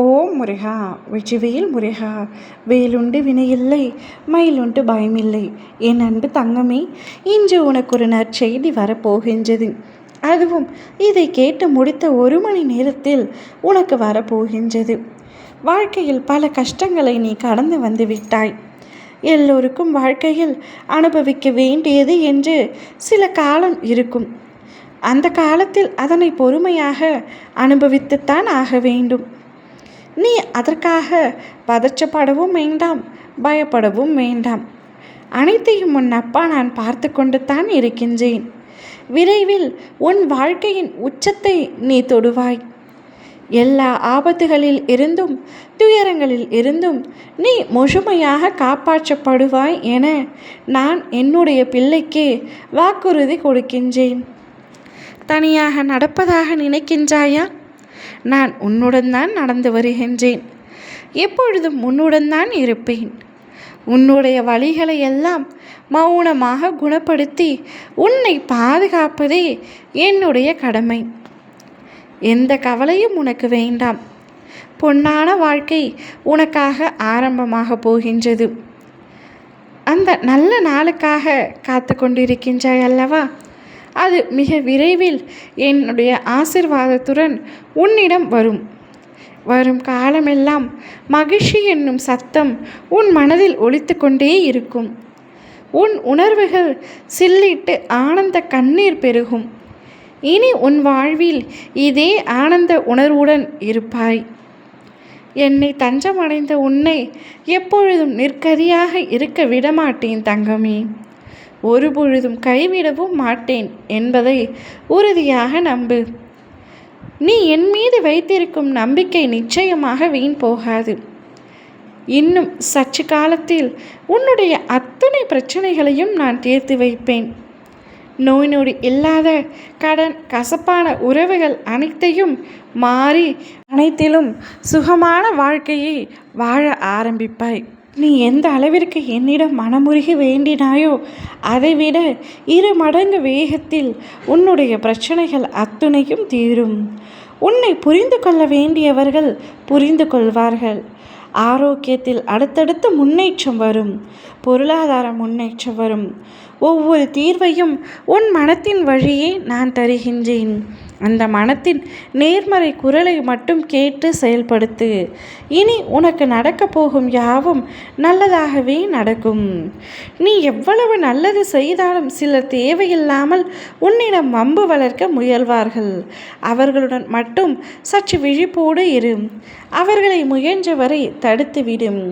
ஓ முருகா வெற்றிவேல் முருகா வேலுண்டு வினையில்லை மயிலுண்டு பயமில்லை. என் அன்பு தங்கமே இன்று உனக்கு ஒரு நற்செய்தி வரப்போகின்றது. அதுவும் இதை கேட்டு முடித்த ஒரு மணி நேரத்தில் உனக்கு வரப்போகின்றது. வாழ்க்கையில் பல கஷ்டங்களை நீ கடந்து வந்து விட்டாய். எல்லோருக்கும் வாழ்க்கையில் அனுபவிக்க வேண்டியது என்று சில காலம் இருக்கும். அந்த காலத்தில் அதனை பொறுமையாக அனுபவித்துத்தான் ஆக வேண்டும். நீ அதற்காக பதற்றப்படவும் வேண்டாம் பயப்படவும் வேண்டாம். அனைத்தையும் உன் அப்பா நான் பார்த்து கொண்டு தான் இருக்கின்றேன். விரைவில் உன் வாழ்க்கையின் உச்சத்தை நீ தொடுவாய். எல்லா ஆபத்துகளில் இருந்தும் துயரங்களில் இருந்தும் நீ முழுமையாக காப்பாற்றப்படுவாய் என நான் என்னுடைய பிள்ளைக்கு வாக்குறுதி கொடுக்கின்றேன். தனியாக நடப்பதாக நினைக்கின்றாயா? நான் உன்னுடன் தான் நடந்து வருகின்றேன். எப்பொழுதும் உன்னுடன் தான் இருப்பேன். உன்னுடைய வழிகளை எல்லாம் மௌனமாக குணப்படுத்தி உன்னை பாதுகாப்பதே என்னுடைய கடமை. எந்த கவலையும் உனக்கு வேண்டாம். பொன்னான வாழ்க்கை உனக்காக ஆரம்பமாக போகின்றது. அந்த நல்ல நாளுக்காக காத்து கொண்டிருக்கின்றாய் அல்லவா? அது மிக விரைவில் என்னுடைய ஆசிர்வாதத்துடன் உன்னிடம் வரும். வரும் காலமெல்லாம் மகிழ்ச்சி என்னும் சத்தம் உன் மனதில் ஒழித்து கொண்டே இருக்கும். உன் உணர்வுகள் சில்லிட்டு ஆனந்த கண்ணீர் பெருகும். இனி உன் வாழ்வில் இதே ஆனந்த உணர்வுடன் இருப்பாய். என்னை தஞ்சமடைந்த உன்னை எப்பொழுதும் நிற்கதியாக இருக்க விடமாட்டேன் தங்கமே. ஒருபொழுதும் கைவிடவும் மாட்டேன் என்பதை உறுதியாக நம்பு. நீ என் மீது வைத்திருக்கும் நம்பிக்கை நிச்சயமாக வீண் போகாது. இன்னும் சற்று காலத்தில் உன்னுடைய அத்தனை பிரச்சனைகளையும் நான் தீர்த்து வைப்பேன். நோய் நொடி இல்லாத கடன் கசப்பான உறவுகள் அனைத்தையும் மாறி அனைத்திலும் சுகமான வாழ்க்கையை வாழ ஆரம்பிப்பாய். நீ எந்த அளவிற்கு என்னிடம் மனமுருகி வேண்டினாயோ அதைவிட இரு மடங்கு வேகத்தில் உன்னுடைய பிரச்சனைகள் அத்துணையும் தீரும். உன்னை புரிந்து கொள்ள வேண்டியவர்கள் புரிந்து கொள்வார்கள். ஆரோக்கியத்தில் அடுத்தடுத்து முன்னேற்றம் வரும். பொருளாதார முன்னேற்றம் வரும். ஒவ்வொரு தீர்வையும் உன் மனத்தின் வழியே நான் தருகின்றேன். அந்த மனத்தின் நேர்மறை குரலை மட்டும் கேட்டு செயல்படுத்து. இனி உனக்கு நடக்கப் போகும் யாவும் நல்லதாகவே நடக்கும். நீ எவ்வளவு நல்லது செய்தாலும் சிலர் தேவையில்லாமல் உன்னிடம் வம்பு வளர்க்க முயல்வார்கள். அவர்களுடன் மட்டும் சற்று விழிப்போடு இரு. அவர்களை முயன்றவரை தடுத்துவிடும்.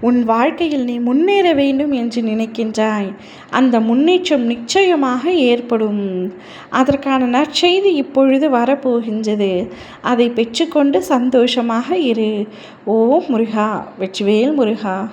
உன் வாழ்க்கையில் நீ முன்னேற வேண்டும் என்று நினைக்கின்றாய். அந்த முன்னேற்றம் நிச்சயமாக ஏற்படும். அதற்கான நற்செய்தி இப்பொழுது வரப்போகின்றது. அதை பெற்றுக்கொண்டு சந்தோஷமாக இரு. ஓ முருகா வெற்றிவேல் முருகா.